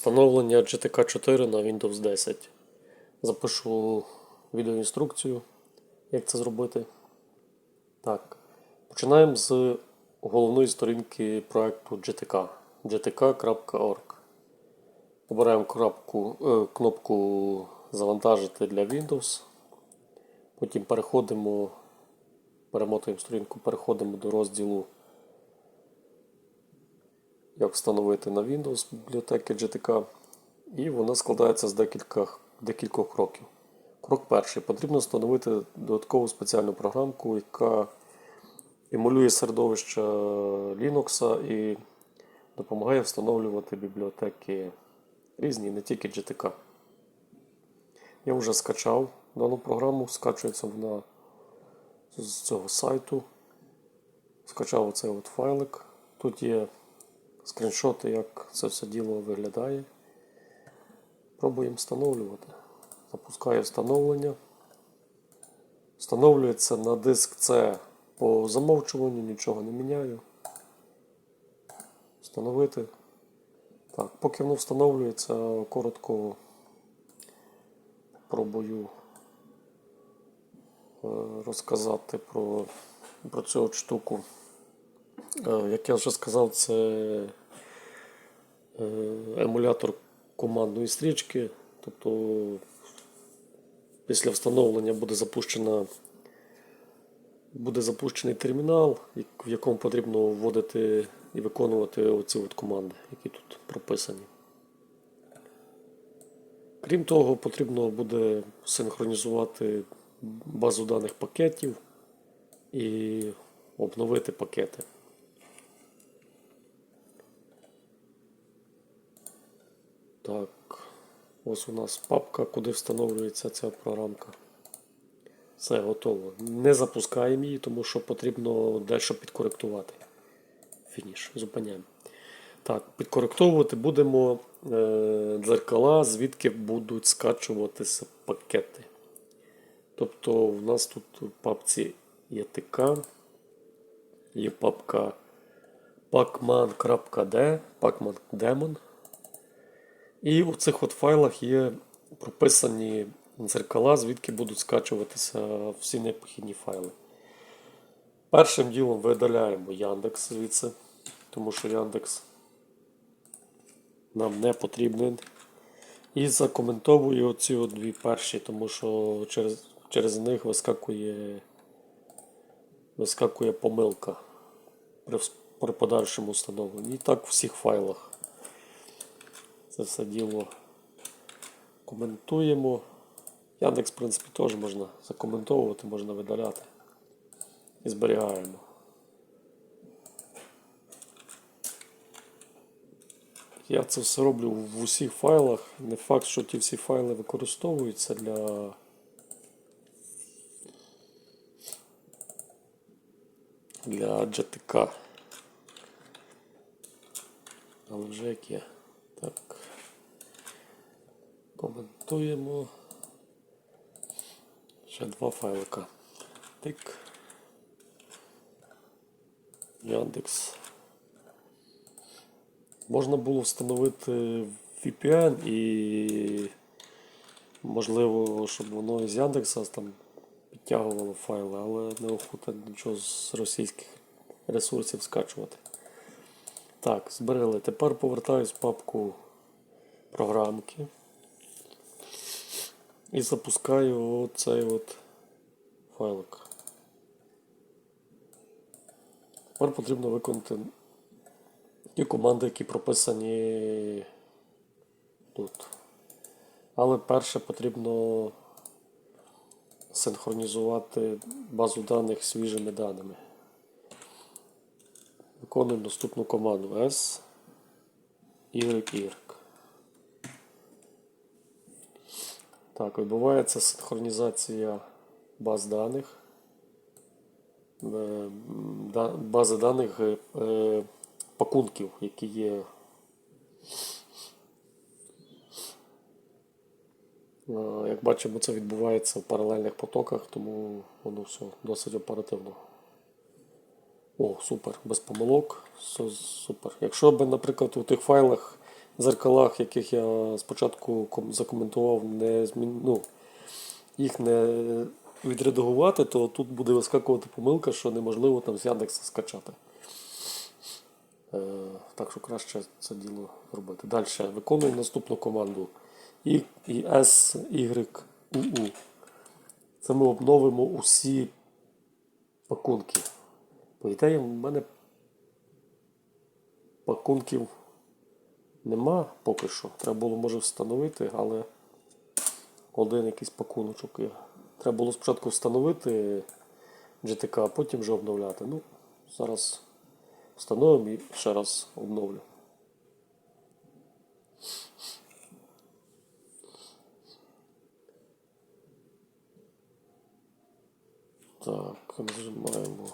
Встановлення GTK 4 на Windows 10. Запишу відеоінструкцію, як це зробити. Так. Починаємо з головної сторінки проекту GTK gtk.org. Обираємо крапку, е, кнопку Завантажити для Windows. Потім переходимо, перемотуємо сторінку, переходимо до розділу як встановити на Windows бібліотеки GTK. І вона складається з декількох, декількох кроків. Крок перший. Потрібно встановити додаткову спеціальну програмку, яка емулює середовище Linux і допомагає встановлювати бібліотеки різні, не тільки GTK. Я вже скачав дану програму, скачується вона з цього сайту. Скачав оцей от файлик. Тут є скріншоти, як це все діло виглядає. Пробуємо встановлювати. Запускаю встановлення. Встановлюється на диск C по замовчуванню, нічого не міняю. Встановити. Так, поки воно встановлюється, коротко пробую е, розказати про, про цю от штуку. Е, Як я вже сказав, це емулятор командної стрічки. Тобто після встановлення буде запущена буде запущений термінал, в якому потрібно вводити і виконувати оці от команди, які тут прописані. Крім того, потрібно буде синхронізувати базу даних пакетів і обновити пакети. Так, ось у нас папка, куди встановлюється ця програмка. Все готово. Не запускаємо її, тому що потрібно дещо підкоректувати. Фініш. Зупиняємо. Так, підкоректовувати будемо е, дзеркала, звідки будуть скачуватися пакети. Тобто в нас тут в папці є ТК, є папка pacman.d, pacman-daemon. І у цих от файлах є прописані дзеркала, звідки будуть скачуватися всі необхідні файли. Першим ділом видаляємо Яндекс звідси, тому що Яндекс нам не потрібен. І закоментовую оці дві перші, тому що через, через них вискакує, вискакує помилка при, при подальшому встановленні. І так в всіх файлах. Це все діло коментуємо. Яндекс, в принципі, теж можна закоментовувати, можна видаляти. І зберігаємо. Я це все роблю в усіх файлах. Не факт, що ті всі файли використовуються для. Для GTK. Але вже як є. Так. Коментуємо. Ще два файлика. Тик. Яндекс. Можна було встановити VPN і можливо, щоб воно з Яндекса там підтягувало файли, але неохота нічого з російських ресурсів скачувати. Так, зберегли. Тепер повертаюсь в папку програмки. І запускаю оцей от файлик. Тепер потрібно виконати ті команди, які прописані тут. Але перше потрібно синхронізувати базу даних свіжими даними. Виконуємо наступну команду S, Y, Y. Так, відбувається синхронізація баз даних. Е, Бази даних е, пакунків, які є. Е, Як бачимо, це відбувається в паралельних потоках, тому воно все досить оперативно. О, супер, без помилок. Все супер. Якщо б, наприклад, у тих файлах зеркалах, яких я спочатку закоментував, не змін... ну, їх не відредагувати, то тут буде вискакувати помилка, що неможливо там з Яндекса скачати. Е, так що краще це діло робити. Далі виконуємо наступну команду І, і S, Y, UU. Це ми обновимо усі пакунки. По ідеї, в мене пакунків нема поки що. Треба було може встановити, але один якийсь пакуночок. Треба було спочатку встановити GTK, а потім вже обновляти. Ну, зараз встановимо і ще раз обновлю. Так, нажимаємо.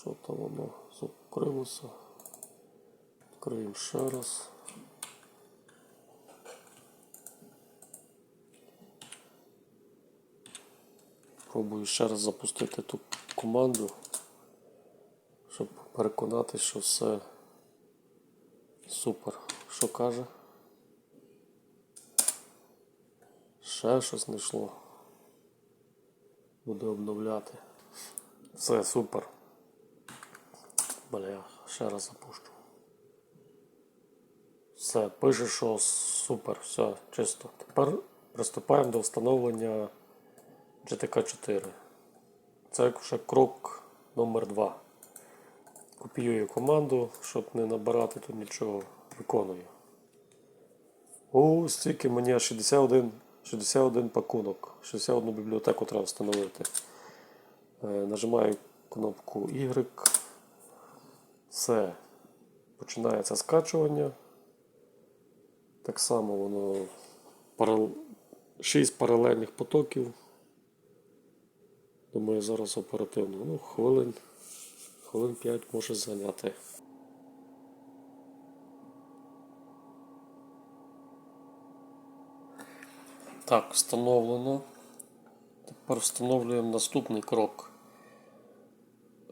Що там воно закрилося? Відкриємо ще раз. Пробую ще раз запустити ту команду, щоб переконатися, що все супер. Що каже? Ще щось не йшло. Буду обновляти. Все супер. Бля, ще раз запущу. Все, пише, що супер, все, чисто. Тепер приступаємо до встановлення GTK 4. Це вже крок номер 2. Копіюю команду, щоб не набирати тут нічого, виконую. О, стільки мені 61, 61 пакунок, 61 бібліотеку треба встановити. Е, нажимаю кнопку Y. Все. Починається скачування. Так само воно. 6 паралельних потоків. Думаю, зараз оперативно. Ну, хвилин, хвилин 5 може зайняти. Так, встановлено. Тепер встановлюємо наступний крок.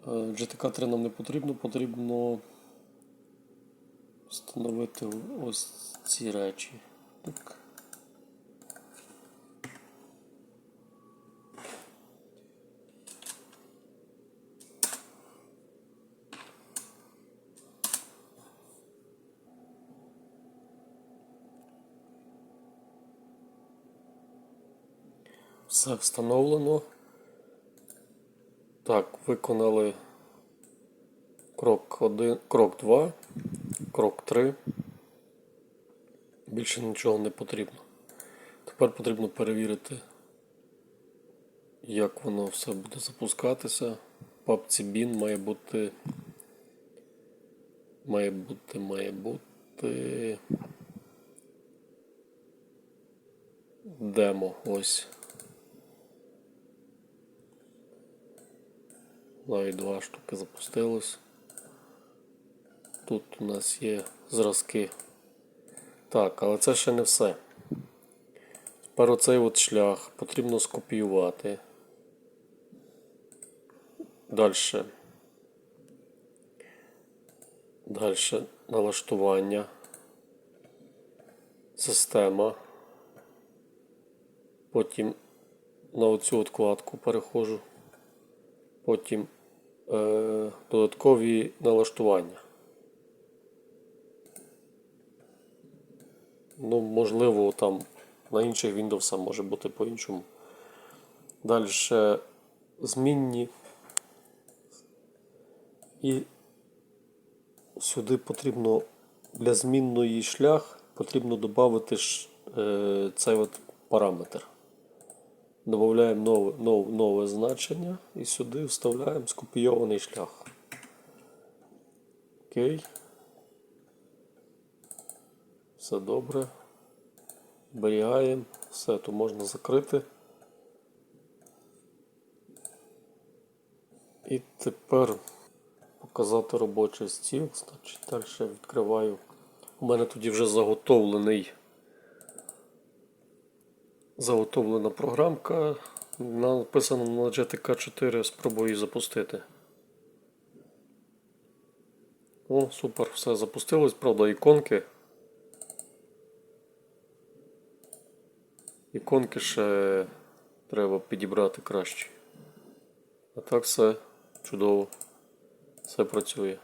Е, GTK 3 нам не потрібно, потрібно встановити ось ці речі. Так. Все встановлено. Так, виконали крок 1, крок 2, крок 3. Більше нічого не потрібно. Тепер потрібно перевірити, як воно все буде запускатися. В папці BIN має бути. Має бути, має бути. Демо ось. Навіть два штуки запустилось. Тут у нас є зразки. Так, але це ще не все. Тепер оцей от шлях потрібно скопіювати. Далі. Далі налаштування. Система. Потім на оцю вкладку переходжу. Потім е, додаткові налаштування. Ну, можливо, там на інших Windows може бути по-іншому. Далі змінні. І сюди потрібно для змінної шлях потрібно додати е, цей от параметр. Додаємо нове, нове, нове значення і сюди вставляємо скопійований шлях. Окей. Все добре. Зберігаємо. Все, то можна закрити. І тепер показати робочий стіл. Значить, далі відкриваю. У мене тоді вже заготовлений заготовлена програмка. Написано на GTK 4, спробую її запустити. О, супер, все запустилось, правда, іконки. Іконки ще треба підібрати краще. А так все чудово. Все працює.